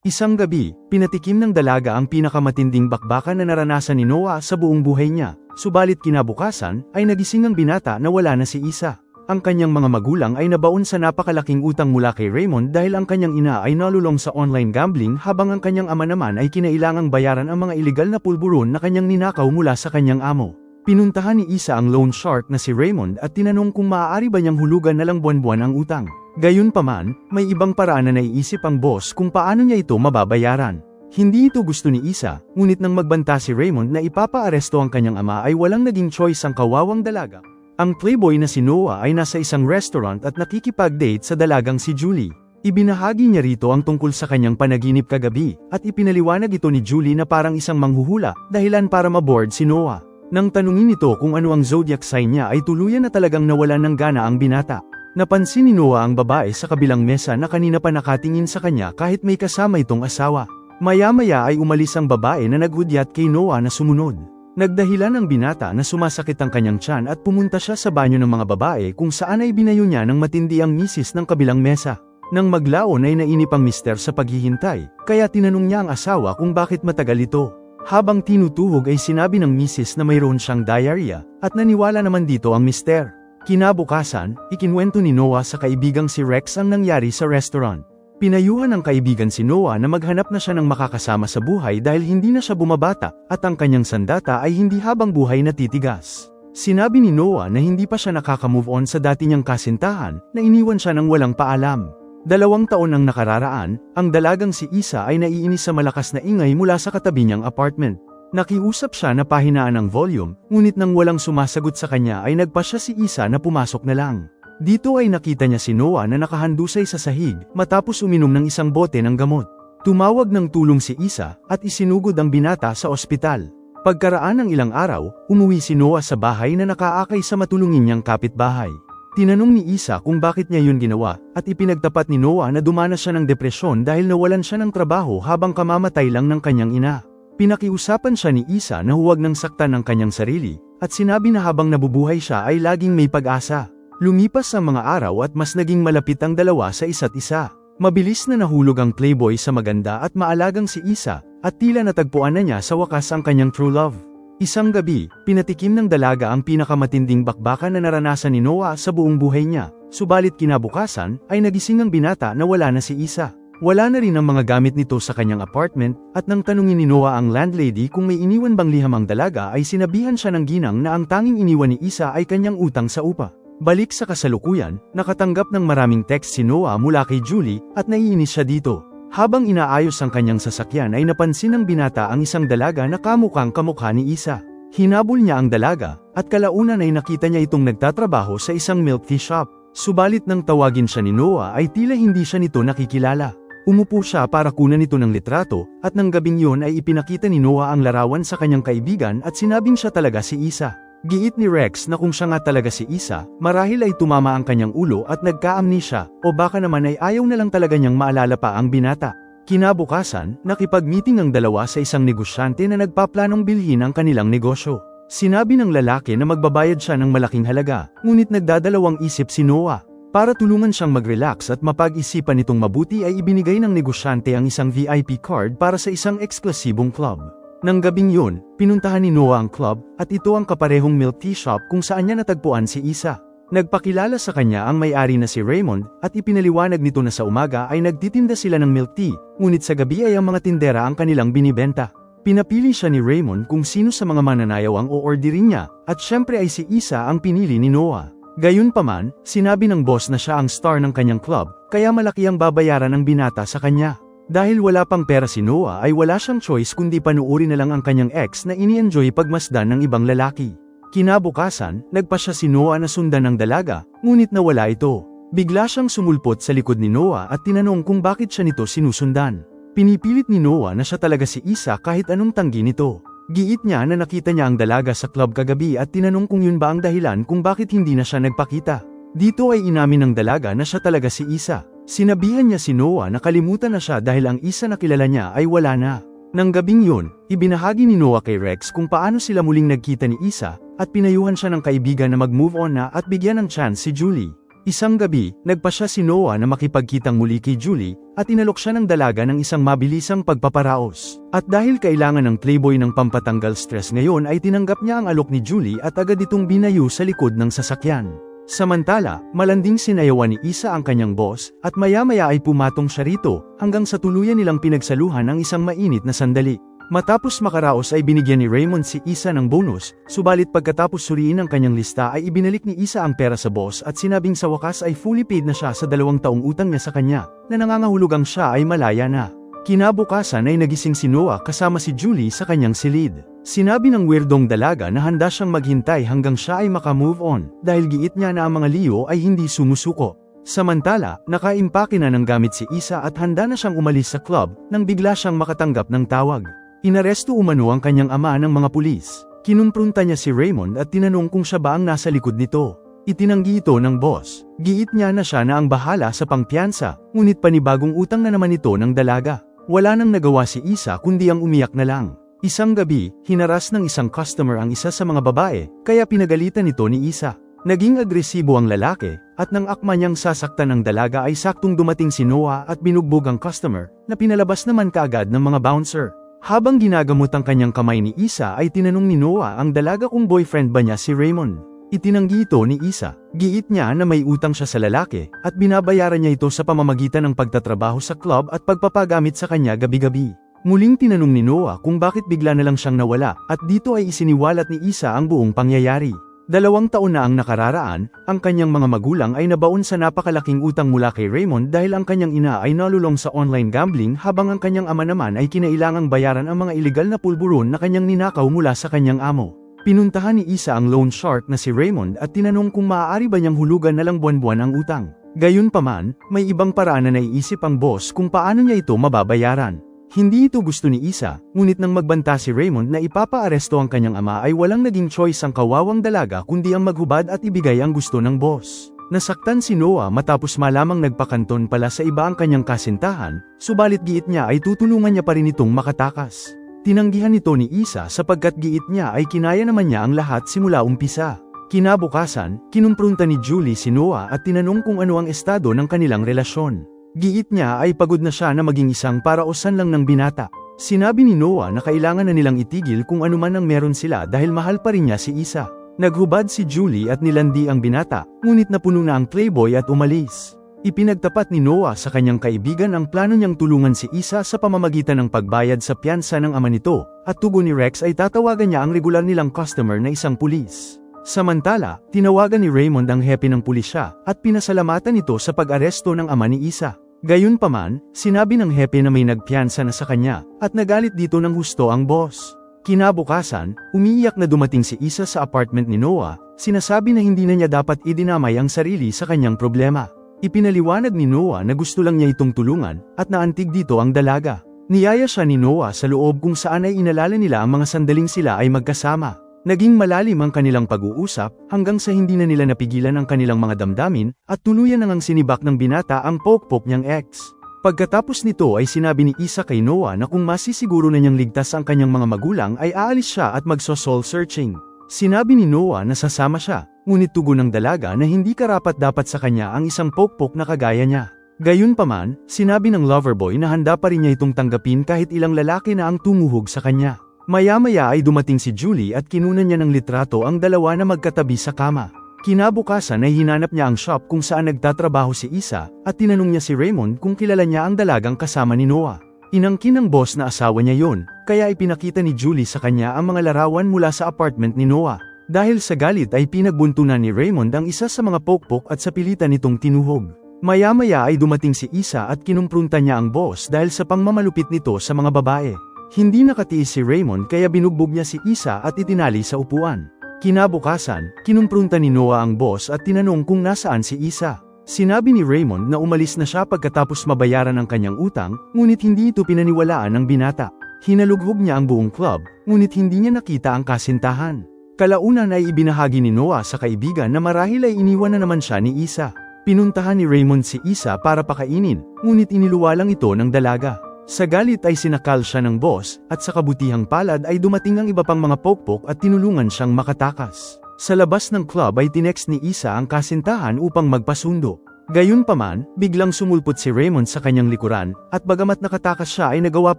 Isang gabi, pinatikim ng dalaga ang pinakamatinding bakbakan na naranasan ni Noah sa buong buhay niya, subalit kinabukasan, ay nagising ang binata na wala na si Isa. Ang kanyang mga magulang ay nabaon sa napakalaking utang mula kay Raymond dahil ang kanyang ina ay nalulong sa online gambling habang ang kanyang ama naman ay kinailangang bayaran ang mga iligal na pulburon na kanyang ninakaw mula sa kanyang amo. Pinuntahan ni Isa ang loan shark na si Raymond at tinanong kung maaari ba niyang hulugan na lang buwan-buwan ang utang. Gayunpaman, may ibang paraan na naiisip ang boss kung paano niya ito mababayaran. Hindi ito gusto ni Isa, ngunit nang magbanta si Raymond na ipapaaresto ang kanyang ama ay walang naging choice ang kawawang dalaga. Ang playboy na si Noah ay nasa isang restaurant at nakikipag-date sa dalagang si Julie. Ibinahagi niya rito ang tungkol sa kanyang panaginip kagabi, at ipinaliwanag ito ni Julie na parang isang manghuhula, dahilan para maboard si Noah. Nang tanungin nito kung ano ang zodiac sign niya ay tuluyan na talagang nawalan ng gana ang binata. Napansin ni Noah ang babae sa kabilang mesa na kanina pa nakatingin sa kanya kahit may kasama itong asawa. Maya-maya ay umalis ang babae na naghudyat kay Noah na sumunod. Nagdahilan ang binata na sumasakit ang kanyang tiyan at pumunta siya sa banyo ng mga babae kung saan ay binayo niya ng matindi ang misis ng kabilang mesa. Nang maglaon ay nainip ang mister sa paghihintay, kaya tinanong niya ang asawa kung bakit matagal ito. Habang tinutuhog ay sinabi ng misis na mayroon siyang diarrhea, at naniwala naman dito ang mister. Kinabukasan, ikinwento ni Noah sa kaibigang si Rex ang nangyari sa restaurant. Pinayuhan ng kaibigan si Noah na maghanap na siya ng makakasama sa buhay dahil hindi na siya bumabata, at ang kanyang sandata ay hindi habang buhay na titigas. Sinabi ni Noah na hindi pa siya nakaka-move on sa dati niyang kasintahan, na iniwan siya ng walang paalam. Dalawang taon ang nakararaan, ang dalagang si Isa ay naiinis sa malakas na ingay mula sa katabi niyang apartment. Nakiusap siya na pahinaan ang volume, ngunit nang walang sumasagot sa kanya ay nagpa siya si Isa na pumasok na lang. Dito ay nakita niya si Noah na nakahandusay sa sahig, matapos uminom ng isang bote ng gamot. Tumawag ng tulong si Isa, at isinugod ang binata sa ospital. Pagkaraan ng ilang araw, umuwi si Noah sa bahay na nakaakay sa matulungin niyang kapitbahay. Tinanong ni Isa kung bakit niya yun ginawa, at ipinagtapat ni Noah na dumanas siya ng depresyon dahil nawalan siya ng trabaho habang kamamatay lang ng kanyang ina. Pinakiusapan siya ni Isa na huwag nang saktan ang kanyang sarili, at sinabi na habang nabubuhay siya ay laging may pag-asa. Lumipas ang mga araw at mas naging malapit ang dalawa sa isa't isa. Mabilis na nahulog ang playboy sa maganda at maalagang si Isa, at tila natagpuan na niya sa wakas ang kanyang true love. Isang gabi, pinatikim ng dalaga ang pinakamatinding bakbakan na naranasan ni Noah sa buong buhay niya, subalit kinabukasan, ay nagising ang binata na wala na si Isa. Wala na rin ang mga gamit nito sa kanyang apartment, at nang tanungin ni Noah ang landlady kung may iniwan bang liham ang dalaga ay sinabihan siya ng ginang na ang tanging iniwan ni Isa ay kanyang utang sa upa. Balik sa kasalukuyan, nakatanggap ng maraming text si Noah mula kay Julie, at naiinis siya dito. Habang inaayos ang kanyang sasakyan ay napansin ng binata ang isang dalaga na kamukhang kamukha ni Isa. Hinabol niya ang dalaga, at kalaunan ay nakita niya itong nagtatrabaho sa isang milk tea shop. Subalit nang tawagin siya ni Noah ay tila hindi siya nito nakikilala. Umupo siya para kunan ito ng litrato, at nang gabing yun ay ipinakita ni Noah ang larawan sa kanyang kaibigan at sinabing siya talaga si Isa. Giit ni Rex na kung siya nga talaga si Isa, marahil ay tumama ang kanyang ulo at nagka-amnesia, o baka naman ay ayaw na lang talaga niyang maalala pa ang binata. Kinabukasan, nakipag-meeting ang dalawa sa isang negosyante na nagpaplanong bilhin ang kanilang negosyo. Sinabi ng lalaki na magbabayad siya ng malaking halaga, ngunit nagdadalawang isip si Noah. Para tulungan siyang mag-relax at mapag-isipan nitong mabuti ay ibinigay ng negosyante ang isang VIP card para sa isang eksklusibong club. Nang gabing yun, pinuntahan ni Noah ang club, at ito ang kaparehong milk tea shop kung saan niya natagpuan si Isa. Nagpakilala sa kanya ang may-ari na si Raymond, at ipinaliwanag nito na sa umaga ay nagtitinda sila ng milk tea, ngunit sa gabi ay ang mga tindera ang kanilang binibenta. Pinapili siya ni Raymond kung sino sa mga mananayaw ang o-orderin niya, at syempre ay si Isa ang pinili ni Noah. Gayunpaman, sinabi ng boss na siya ang star ng kanyang club, kaya malaki ang babayaran ng binata sa kanya. Dahil wala pang pera si Noah ay wala siyang choice kundi panuuri na lang ang kanyang ex na ini-enjoy pagmasdan ng ibang lalaki. Kinabukasan, nagpa siya si Noah na sundan ng dalaga, ngunit nawala ito. Bigla siyang sumulpot sa likod ni Noah at tinanong kung bakit siya nito sinusundan. Pinipilit ni Noah na siya talaga si Isa kahit anong tanggi nito. Giit niya na nakita niya ang dalaga sa club kagabi at tinanong kung yun ba ang dahilan kung bakit hindi na siya nagpakita. Dito ay inamin ng dalaga na siya talaga si Isa. Sinabihan niya si Noah na kalimutan na siya dahil ang Isa na kilala niya ay wala na. Nang gabing yun, ibinahagi ni Noah kay Rex kung paano sila muling nagkita ni Isa, at pinayuhan siya ng kaibigan na mag-move on na at bigyan ng chance si Julie. Isang gabi, nagpa siya si Noah na makipagkitang muli kay Julie, at inalok siya ng dalaga ng isang mabilisang pagpaparaos. At dahil kailangan ng playboy ng pampatanggal stress ngayon ay tinanggap niya ang alok ni Julie at agad itong binayo sa likod ng sasakyan. Samantala, malanding sinayawan ni Isa ang kanyang boss, at maya-maya ay pumatong siya rito, hanggang sa tuluyan nilang pinagsaluhan ang isang mainit na sandali. Matapos makaraos ay binigyan ni Raymond si Isa ng bonus, subalit pagkatapos suriin ang kanyang lista ay ibinalik ni Isa ang pera sa boss at sinabing sa wakas ay fully paid na siya sa dalawang taong utang niya sa kanya, na nangangahulugang siya ay malaya na. Kinabukasan ay nagising si Noah kasama si Julie sa kanyang silid. Sinabi ng weirdong dalaga na handa siyang maghintay hanggang siya ay makamove on, dahil giit niya na ang mga liyo ay hindi sumusuko. Samantala, nakaimpake na ng gamit si Isa at handa na siyang umalis sa club, nang bigla siyang makatanggap ng tawag. Inaresto umano ang kanyang ama ng mga pulis. Kinumprunta niya si Raymond at tinanong kung siya ba ang nasa likod nito. Itinanggi ito ng boss. Giit niya na siya na ang bahala sa pangpiyansa, ngunit panibagong utang na naman ito ng dalaga. Wala nang nagawa si Isa kundi ang umiyak na lang. Isang gabi, hinaras ng isang customer ang isa sa mga babae, kaya pinagalitan ito ni Isa. Naging agresibo ang lalaki, at nang akma niyang sasaktan ng dalaga ay saktong dumating si Noah at binugbog ang customer, na pinalabas naman kaagad ng mga bouncer. Habang ginagamot ang kanyang kamay ni Isa ay tinanong ni Noah ang dalaga kung boyfriend ba niya si Raymond. Itinanggi ito ni Isa. Giit niya na may utang siya sa lalaki, at binabayaran niya ito sa pamamagitan ng pagtatrabaho sa club at pagpapagamit sa kanya gabi-gabi. Muling tinanong ni Noah kung bakit bigla na lang siyang nawala, at dito ay isiniwalat ni Isa ang buong pangyayari. Dalawang taon na ang nakararaan, ang kanyang mga magulang ay nabaon sa napakalaking utang mula kay Raymond dahil ang kanyang ina ay nalulong sa online gambling habang ang kanyang ama naman ay kinailangang bayaran ang mga ilegal na pulburon na kanyang ninakaw mula sa kanyang amo. Pinuntahan ni Isa ang loan shark na si Raymond at tinanong kung maaari ba niyang hulugan na lang buwan-buwan ang utang. Gayunpaman, may ibang paraan na naiisip ang boss kung paano niya ito mababayaran. Hindi ito gusto ni Isa, ngunit nang magbanta si Raymond na ipapaaresto ang kanyang ama ay walang naging choice ang kawawang dalaga kundi ang maghubad at ibigay ang gusto ng boss. Nasaktan si Noah matapos malamang nagpakanton pala sa iba ang kanyang kasintahan, subalit giit niya ay tutulungan niya pa rin itong makatakas. Tinanggihan ito ni Isa sapagkat giit niya ay kinaya naman niya ang lahat simula umpisa. Kinabukasan, kinumprunta ni Julie si Noah at tinanong kung ano ang estado ng kanilang relasyon. Giit niya ay pagod na siya na maging isang paraosan lang ng binata. Sinabi ni Noah na kailangan na nilang itigil kung anuman ang meron sila dahil mahal pa rin niya si Isa. Naghubad si Julie at nilandi ang binata, ngunit napuno na ang playboy at umalis. Ipinagtapat ni Noah sa kanyang kaibigan ang plano niyang tulungan si Isa sa pamamagitan ng pagbayad sa piyansa ng ama nito, at tugon ni Rex ay tatawagan niya ang regular nilang customer na isang pulis. Samantala, tinawagan ni Raymond ang hepe ng pulisya, at pinasalamatan ito sa pag-aresto ng ama ni Isa. Gayunpaman, sinabi ng hepe na may nagpiyansa na sa kanya, at nagalit dito ng husto ang boss. Kinabukasan, umiiyak na dumating si Isa sa apartment ni Noah, sinasabi na hindi na niya dapat idinamay ang sarili sa kanyang problema. Ipinaliwanag ni Noah na gusto lang niya itong tulungan, at naantig dito ang dalaga. Niyaya siya ni Noah sa loob kung saan ay inalala nila ang mga sandaling sila ay magkasama. Naging malalim ang kanilang pag-uusap hanggang sa hindi na nila napigilan ang kanilang mga damdamin at tuluyan ang sinibak ng binata ang pokpok niyang ex. Pagkatapos nito ay sinabi ni Isa kay Noah na kung masisiguro na niyang ligtas ang kanyang mga magulang ay aalis siya at magso-soul searching. Sinabi ni Noah na sasama siya, ngunit tugon ng dalaga na hindi karapat dapat sa kanya ang isang pokpok na kagaya niya. Gayunpaman, sinabi ng loverboy na handa pa rin niya itong tanggapin kahit ilang lalaki na ang tumuhog sa kanya. Maya-maya ay dumating si Julie at kinunan niya ng litrato ang dalawa na magkatabi sa kama. Kinabukasan ay hinanap niya ang shop kung saan nagtatrabaho si Isa, at tinanong niya si Raymond kung kilala niya ang dalagang kasama ni Noah. Inangkin ng boss na asawa niya yon, kaya ipinakita ni Julie sa kanya ang mga larawan mula sa apartment ni Noah. Dahil sa galit ay pinagbuntunan ni Raymond ang isa sa mga pokpok at sa pilitan nitong tinuhog. Maya-maya ay dumating si Isa at kinumprunta niya ang boss dahil sa pangmamalupit nito sa mga babae. Hindi nakatiis si Raymond kaya binugbog niya si Isa at itinali sa upuan. Kinabukasan, kinumprunta ni Noah ang boss at tinanong kung nasaan si Isa. Sinabi ni Raymond na umalis na siya pagkatapos mabayaran ang kanyang utang, ngunit hindi ito pinaniwalaan ng binata. Hinalughog niya ang buong club, ngunit hindi niya nakita ang kasintahan. Kalaunan ay ibinahagi ni Noah sa kaibigan na marahil ay iniwan na naman siya ni Isa. Pinuntahan ni Raymond si Isa para pakainin, ngunit iniluwa lang ito ng dalaga. Sa galit ay sinakal siya ng boss, at sa kabutihang palad ay dumating ang iba pang mga pokpok at tinulungan siyang makatakas. Sa labas ng club ay tinext ni Isa ang kasintahan upang magpasundo. Gayunpaman, biglang sumulpot si Raymond sa kanyang likuran, at bagamat nakatakas siya ay nagawa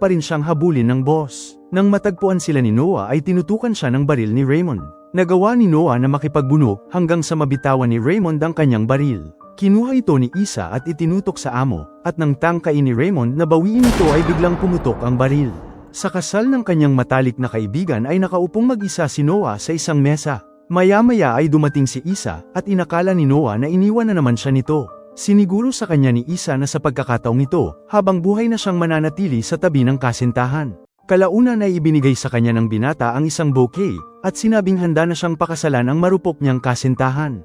pa rin siyang habulin ng boss. Nang matagpuan sila ni Noah ay tinutukan siya ng baril ni Raymond. Nagawa ni Noah na makipagbuno hanggang sa mabitawan ni Raymond ang kanyang baril. Kinuha ito ni Isa at itinutok sa amo, at nang tangkain ni Raymond na bawiin ito ay biglang pumutok ang baril. Sa kasal ng kanyang matalik na kaibigan ay nakaupong mag-isa si Noah sa isang mesa. Maya-maya ay dumating si Isa at inakala ni Noah na iniwan na naman siya nito. Siniguro sa kanya ni Isa na sa pagkakataong ito, habang buhay na siyang mananatili sa tabi ng kasintahan. Kalaunan ay ibinigay sa kanya ng binata ang isang bouquet, at sinabing handa na siyang pakasalan ang marupok niyang kasintahan.